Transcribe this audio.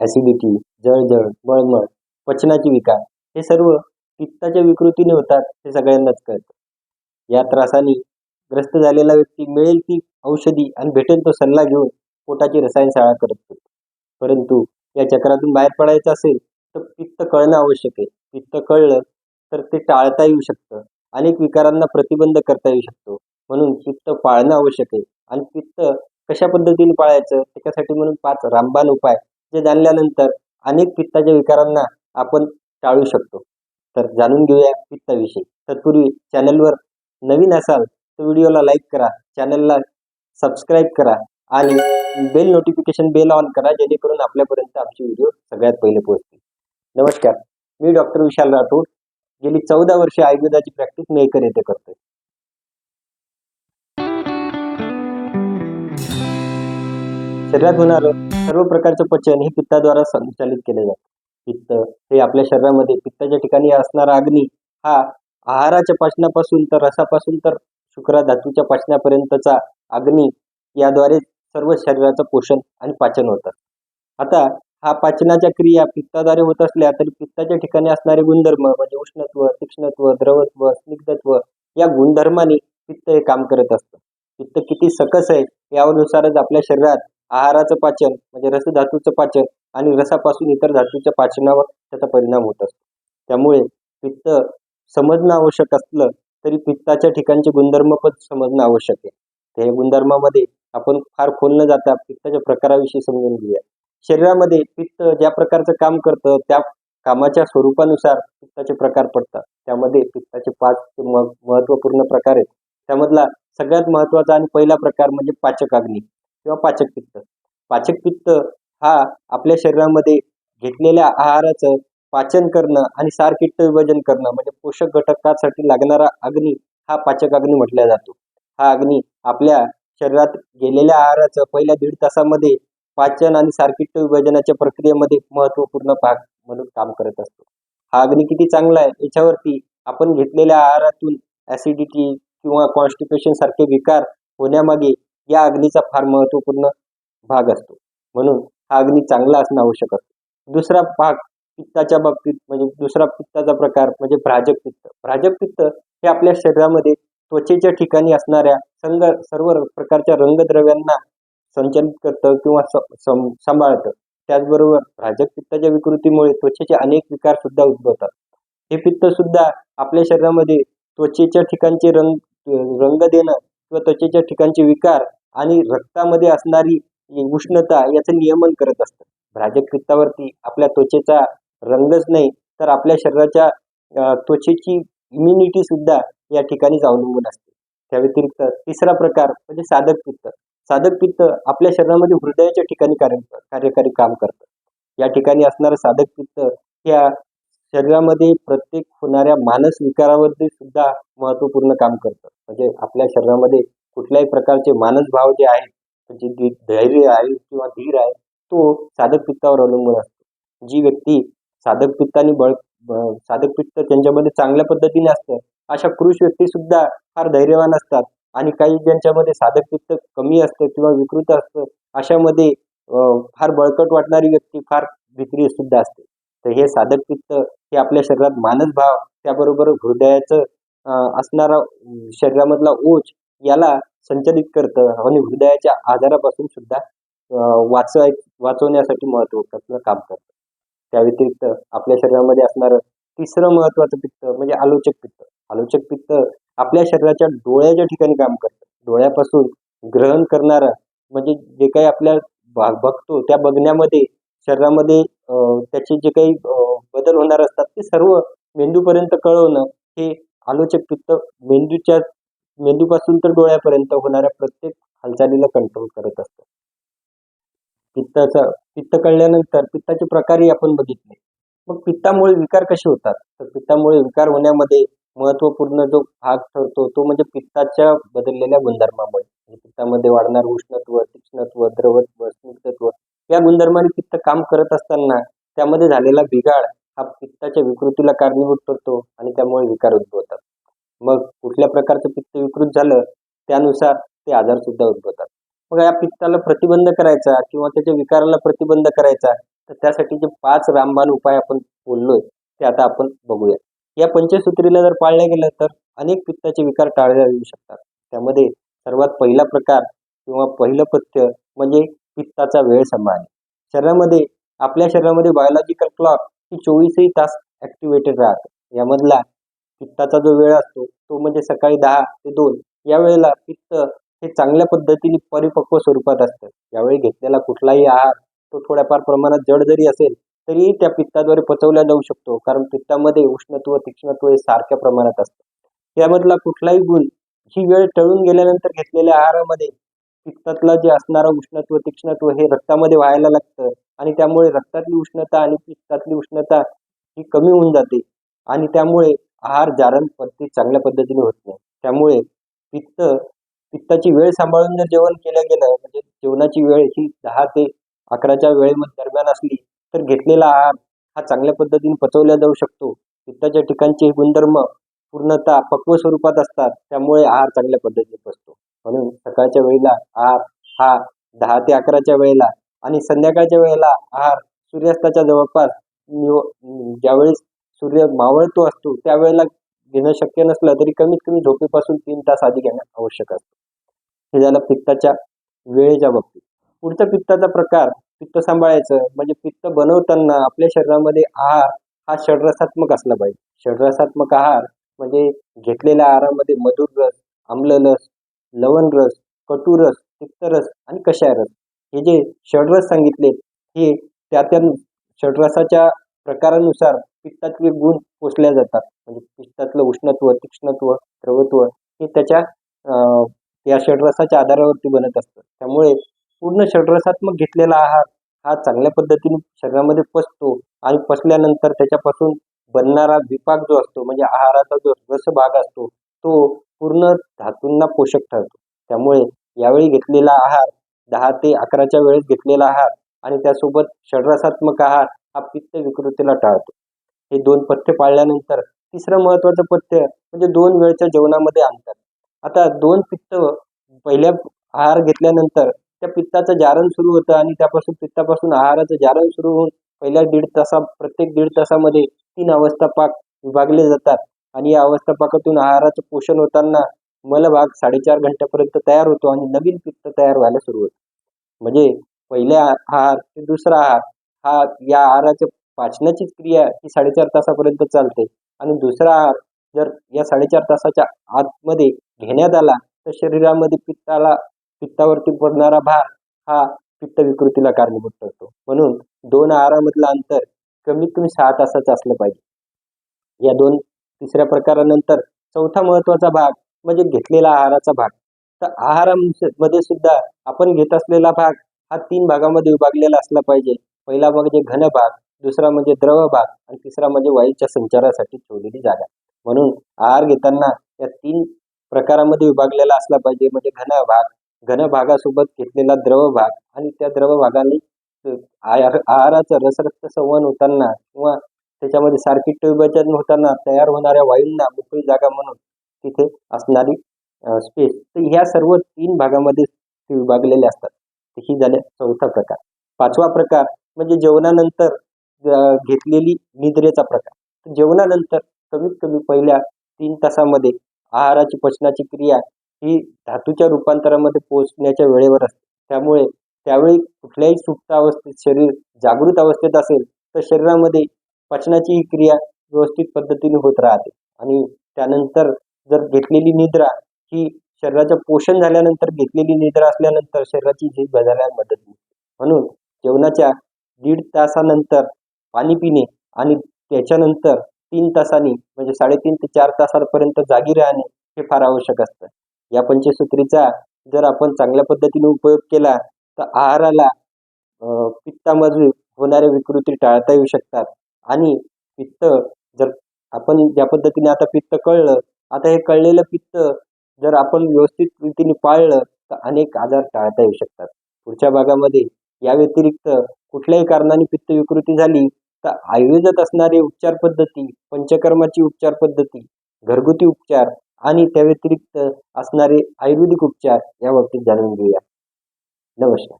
Acidity जळजळ मळमळ पचनाचे विकार हे सर्व पित्ताच्या विकृतीने होतात हे सगळ्यांनाच कळतं. या त्रासाने ग्रस्त झालेला व्यक्ती मिळेल ती औषधी आणि भेटेल तो सल्ला घेऊन पोटाची रसायनशाळा करत होतो. परंतु या चक्रातून बाहेर पडायचं असेल तर पित्त कळणं आवश्यक आहे. पित्त कळलं तर ते टाळता येऊ शकतं. अनेक विकारांना प्रतिबंध करता येऊ शकतो. म्हणून पित्त पाळणं आवश्यक आहे. आणि पित्त कशा पद्धतीने पाळायचं? त्याच्यासाठी म्हणून पाच रामबाण उपाय जे जाणल्यानंतर अनेक पित्ताच्या विकारांना आपण टाळू शकतो. तर जाणून घेऊया पित्ताविषयी. तत्पूर्वी चॅनलवर नवीन असाल तर व्हिडिओला लाईक करा चॅनलला सबस्क्राईब करा आणि बेल नोटिफिकेशन बेल ऑन करा जेणेकरून आपल्यापर्यंत आमचे व्हिडिओ सगळ्यात पहिले पोहोचतील. नमस्कार. मी डॉक्टर विशाल राठोड. गेली चौदा वर्षे आयुर्वेदाची प्रॅक्टिस मेकर येथे करतोय. शरीरात होणारं सर्व प्रकारचं पचन हे पित्ताद्वारा संचालित केले जाते. पित्त हे आपल्या शरीरामध्ये पित्ताच्या ठिकाणी असणारा अग्नी हा आहाराच्या पाचनापासून तर रसापासून तर शुक्रा धातूच्या पाचनापर्यंतचा अग्नी याद्वारे सर्व शरीराचं पोषण आणि पाचन होतं. आता हा पाचनाच्या क्रिया पित्ताद्वारे होत असल्या तरी पित्ताच्या ठिकाणी असणारे गुणधर्म म्हणजे उष्णत्व तीक्ष्णत्व द्रवत्व स्निग्धत्व या गुणधर्माने पित्त हे काम करत असतं. पित्त किती सकस आहे यानुसारच आपल्या शरीरात आहाराचं पाचन म्हणजे रस धातूचं पाचन आणि रसापासून इतर धातूच्या पाचनावर त्याचा परिणाम होत असतो. त्यामुळे पित्त समजणं आवश्यक असलं तरी पित्ताच्या ठिकाणचे गुणधर्म पण समजणं आवश्यक आहे. त्या गुणधर्मामध्ये आपण फार खोल न जाता पित्ताच्या प्रकाराविषयी समजून घेऊया. शरीरामध्ये पित्त ज्या प्रकारचं काम करतं त्या कामाच्या स्वरूपानुसार पित्ताचे प्रकार पडतात. त्यामध्ये पित्ताचे पाच महत्त्वपूर्ण म महत्त्वपूर्ण प्रकार आहेत. त्यामधला सगळ्यात महत्त्वाचा आणि पहिला प्रकार म्हणजे पाचक अग्नी. किंवा पाचक पित्त. पाचक पित्त हा आपल्या शरीरामध्ये घेतलेल्या आहाराचं पाचन करणं आणि सारकिट्ट विभाजन करणं म्हणजे पोषक घटकासाठी लागणारा अग्नी हा पाचक अग्नी म्हटला जातो. हा अग्नी आपल्या शरीरात गेलेल्या आहाराचं पहिल्या दीड तासामध्ये पाचन आणि सारकिट्ट विभाजनाच्या प्रक्रियेमध्ये महत्त्वपूर्ण भाग म्हणून काम करत असतो. हा अग्नी किती चांगला आहे याच्यावरती आपण घेतलेल्या आहारातून ॲसिडिटी किंवा कॉन्स्टिपेशन सारखे विकार होण्यामागे या अग्नीचा फार महत्त्वपूर्ण भाग असतो. म्हणून हा अग्नी चांगला असणं आवश्यक असतो. दुसरा भाग पित्ताच्या बाबतीत म्हणजे दुसरा पित्ताचा प्रकार म्हणजे भ्राजक पित्त भ्राजक पित्त हे आपल्या शरीरामध्ये त्वचेच्या ठिकाणी असणाऱ्या संग सर्व प्रकारच्या रंगद्रव्यांना संचलित करतं किंवा सं सांभाळतं. त्याचबरोबर भ्राजक पित्ताच्या विकृतीमुळे त्वचेचे अनेक विकार सुद्धा उद्भवतात. हे पित्त सुद्धा आपल्या शरीरामध्ये त्वचेच्या ठिकाणचे रंग रंग देणं किंवा त्वचेच्या ठिकाणचे विकार आणि रक्तामध्ये असणारी उष्णता याचं नियमन करत असतं. भ्राजक आपल्या त्वचेचा रंगच नाही तर आपल्या शरीराच्या त्वचेची इम्युनिटी सुद्धा या ठिकाणीच अवलंबून असते. त्या व्यतिरिक्त तिसरा प्रकार म्हणजे साधक पित्त. साधक पित्त आपल्या शरीरामध्ये हृदयाच्या ठिकाणी कार्य कार्यकारी काम करतं. या ठिकाणी असणारं साधक पित्त या शरीरामध्ये प्रत्येक होणाऱ्या मानस विकारावरती सुद्धा महत्त्वपूर्ण काम करतं. म्हणजे आपल्या शरीरामध्ये कुठल्याही प्रकारचे मानसभाव जे आहेत म्हणजे धैर्य आहे किंवा धीर आहे तो साधक पित्तावर अवलंबून असतो. जी व्यक्ती साधक पित्ताने बळ साधक पित्त त्यांच्यामध्ये चांगल्या पद्धतीने असतं अशा पुरुष व्यक्ती सुद्धा फार धैर्यवान असतात आणि काही ज्यांच्यामध्ये साधक पित्त कमी असतं किंवा विकृत असतं अशामध्ये फार बळकट वाटणारी व्यक्ती फार विक्री सुद्धा असते. तर हे साधक पित्त हे आपल्या शरीरात मानसभाव त्याबरोबर हृदयाचं असणारा शरीरामधला ओझ याला संचलित करतं. आणि हृदयाच्या आजारापासून सुद्धा वाचवाय वाचवण्यासाठी महत्त्वाचं काम करतं. त्या व्यतिरिक्त आपल्या शरीरामध्ये असणारं तिसरं महत्त्वाचं पित्त म्हणजे आलोचक पित्त. आलोचक पित्त आपल्या शरीराच्या डोळ्याच्या ठिकाणी काम करतं. डोळ्यापासून ग्रहण करणारं म्हणजे जे काही आपल्या बघतो त्या बघण्यामध्ये शरीरामध्ये त्याचे जे काही बदल होणार असतात ते सर्व मेंदूपर्यंत कळवणं हे आलोचक पित्त मेंदूच्या मेंदूपासून तर डोळ्यापर्यंत होणाऱ्या प्रत्येक हालचालीला कंट्रोल करत असतं. पित्ताचा पित्त कळल्यानंतर पित्ताचे प्रकारही आपण बघितले. मग पित्तामुळे विकार कसे होतात? तर पित्तामुळे विकार होण्यामध्ये महत्त्वपूर्ण जो भाग ठरतो तो म्हणजे पित्ताच्या बदललेल्या गुणधर्मामुळे. म्हणजे पित्तामध्ये वाढणार उष्णत्व तीक्ष्णत्व द्रवत्व स्निग्धत्व या गुणधर्माने पित्त काम करत असताना त्यामध्ये झालेला बिघाड हा पित्ताच्या विकृतीला कारणीभूत ठरतो आणि त्यामुळे विकार उद्भवतात. मग कुठल्या प्रकारचं पित्त विकृत झालं त्यानुसार ते आजार सुद्धा उद्भवतात. मग या पित्ताला प्रतिबंध करायचा किंवा त्याच्या विकाराला प्रतिबंध करायचा तर त्यासाठी जे पाच रामबाण उपाय आपण बोललोय ते आता आपण बघूया या पंचसूत्रीला जर पाळलं गेलं तर अनेक पित्ताचे विकार टाळले येऊ शकतात. त्यामध्ये सर्वात पहिला प्रकार किंवा पहिलं पथ्य म्हणजे पित्ताचा वेळ सांभाळणे. शरीरामध्ये आपल्या शरीरामध्ये बायोलॉजिकल क्लॉक ही चोवीसही तास ऍक्टिव्हेटेड राहतं. यामधला पित्ताचा जो वेळ असतो तो म्हणजे सकाळी दहा ते दोन. या वेळेला पित्त हे चांगल्या पद्धतीने परिपक्व स्वरूपात असतं. यावेळी घेतलेला कुठलाही आहार तो थोड्याफार प्रमाणात जड जरी असेल तरीही त्या पित्ताद्वारे पचवला जाऊ शकतो. कारण पित्तामध्ये उष्णत्व तीक्ष्णत्व हे सारख्या प्रमाणात असतं. यामधला कुठलाही गुण ही वेळ टळून गेल्यानंतर घेतलेल्या आहारामध्ये पित्तातलं जे असणारं उष्णत्व तीक्ष्णत्व हे रक्तामध्ये व्हायला लागतं आणि त्यामुळे रक्तातली उष्णता आणि पित्तातली उष्णता ही कमी होऊन जाते. आणि त्यामुळे आहार जारण पद्धती चांगल्या पद्धतीने होत नाही. त्यामुळे पित्त पित्ताची वेळ सांभाळून जर जेवण केलं गेलं म्हणजे जेवणाची वेळ ही दहा ते अकराच्या वेळेमध्ये दरम्यान असली तर घेतलेला आहार हा चांगल्या पद्धतीने पचवला जाऊ शकतो. पित्ताच्या ठिकाणचे गुणधर्म पूर्णतः पक्व स्वरूपात असतात. त्यामुळे आहार चांगल्या पद्धतीने पचतो. म्हणून सकाळच्या वेळेला आहार हा दहा ते अकराच्या वेळेला आणि संध्याकाळच्या वेळेला आहार सूर्यास्ताच्या जवळपास निव ज्यावेळेस सूर्य मावळतो असतो त्यावेळेला घेणं शक्य नसलं तरी कमीत कमी झोपेपासून तीन तास आधी घेणं आवश्यक असतं. हे झालं पित्ताच्या वेळेच्या बाबतीत. पुढचा पित्ताचा प्रकार पित्त सांभाळायचं म्हणजे पित्त बनवताना आपल्या शरीरामध्ये आहार हा षडरसात्मक असला पाहिजे. षडरसात्मक आहार म्हणजे घेतलेल्या आहारामध्ये मधुर रस आम्लरस लवण रस कटुरस तिक्तरस आणि कषाय रस. हे जे षडरस सांगितले हे त्या त्या षडरसाच्या प्रकारानुसार पित्तातले गुण पोचल्या जातात. म्हणजे पित्तातलं उष्णत्व तीक्ष्णत्व द्रवत्व हे त्याच्या या षडरसाच्या आधारावरती बनत असतं. त्यामुळे पूर्ण षडरसात्मक घेतलेला आहार हा चांगल्या पद्धतीने शरीरामध्ये पसतो आणि पचल्यानंतर त्याच्यापासून बनणारा विपाक जो असतो म्हणजे आहाराचा जो रस भाग असतो तो पूर्ण धातूंना पोषक ठरतो. त्यामुळे यावेळी घेतलेला आहार दहा ते अकराच्या वेळेस घेतलेला आहार आणि त्यासोबत षडरसात्मक आहार हा पित्त विकृतीला टाळतो. हे दोन पथ्य पाळल्यानंतर तिसरं महत्वाचं पथ्य म्हणजे दोन वेळच्या जेवणामध्ये अंतर. आता दोन पित्त पहिल्या आहार घेतल्यानंतर त्या पित्ताचं जारण सुरू होतं आणि त्यापासून पित्तापासून आहाराचं जारण सुरू होऊन पहिल्या दीड तासा प्रत्येक दीड तासामध्ये तीन अवस्था पाक विभागले जातात आणि या अवस्थापाकातून आहाराचं पोषण होताना मलभाग साडेचार घंट्यापर्यंत तयार होतो आणि नवीन पित्त तयार व्हायला सुरू होतं. म्हणजे पहिल्या आहार ते दुसरा आहार हा या आहाराच्या पाचनाची क्रिया ही साडेचार तासापर्यंत चालते. आणि दुसरा आहार जर या साडेचार तासाच्या आतमध्ये घेण्यात आला तर शरीरामध्ये पित्ताला पित्तावरती पडणारा भार हा पित्त विकृतीला कारणीभूत ठरतो. म्हणून दोन आहारामधलं अंतर कमीत कमी सहा तासाचं असलं पाहिजे. या दोन तिसऱ्या प्रकारानंतर चौथा महत्त्वाचा भाग म्हणजे घेतलेला आहाराचा भाग. तर आहारामध्ये सुद्धा आपण घेत असलेला भाग हा तीन भागामध्ये विभागलेला असला पाहिजे. पहिला भाग म्हणजे घन भाग दुसरा म्हणजे द्रव भाग आणि तिसरा म्हणजे वायूच्या संचारासाठी ठेवलेली जागा. म्हणून आहार घेताना या तीन प्रकारामध्ये विभागलेला असला पाहिजे. म्हणजे घन भाग घन भागासोबत घेतलेला द्रव भाग आणि त्या द्रव भागाने आहाराचं रसरक्त संवहन होताना किंवा त्याच्यामध्ये सारखी विभाजन होताना तयार होणाऱ्या वायूंना मोकळी जागा म्हणून तिथे असणारी स्पेस तर ह्या सर्व तीन भागामध्ये ते विभागलेले असतात. ही झाले चौथा प्रकार. पाचवा प्रकार म्हणजे जेवणानंतर घेतलेली निद्रेचा प्रकार. जेवणानंतर कमीत कमी पहिल्या तीन तासामध्ये आहाराची पचनाची क्रिया ही धातूच्या रूपांतरामध्ये पोहोचण्याच्या वेळेवर असते. त्यामुळे त्यावेळी कुठल्याही सुप्त अवस्थेत शरीर जागृत अवस्थेत असेल तर शरीरामध्ये पचनाची ही क्रिया व्यवस्थित पद्धतीने होत राहते. आणि त्यानंतर जर घेतलेली निद्रा ही शरीराचं पोषण झाल्यानंतर घेतलेली निद्रा असल्यानंतर शरीराची झीज बदलायला मदत होते. म्हणून जेवणाच्या दीड तासानंतर पाणी पिणे आणि त्याच्यानंतर तीन तासांनी म्हणजे साडेतीन ते चार तासांपर्यंत जागी राहणे हे फार आवश्यक असतं. या पंचसूत्रीचा जर आपण चांगल्या पद्धतीने उपयोग केला तर आहाराला पित्तामध्ये होणाऱ्या विकृती टाळता येऊ शकतात. आणि पित्त जर आपण ज्या पद्धतीने आता पित्त कळलं आता हे कळलेलं पित्त जर आपण व्यवस्थित रीतीने पाळलं तर अनेक आजार टाळता येऊ शकतात. पुढच्या भागामध्ये या व्यतिरिक्त कुठल्याही कारणाने पित्त विकृती झाली तर आयुर्वेदात असणारे उपचार पद्धती पंचकर्माची उपचार पद्धती घरगुती उपचार आणि त्या व्यतिरिक्त असणारे आयुर्वेदिक उपचार या बाबतीत जाणून घेऊया. नमस्कार.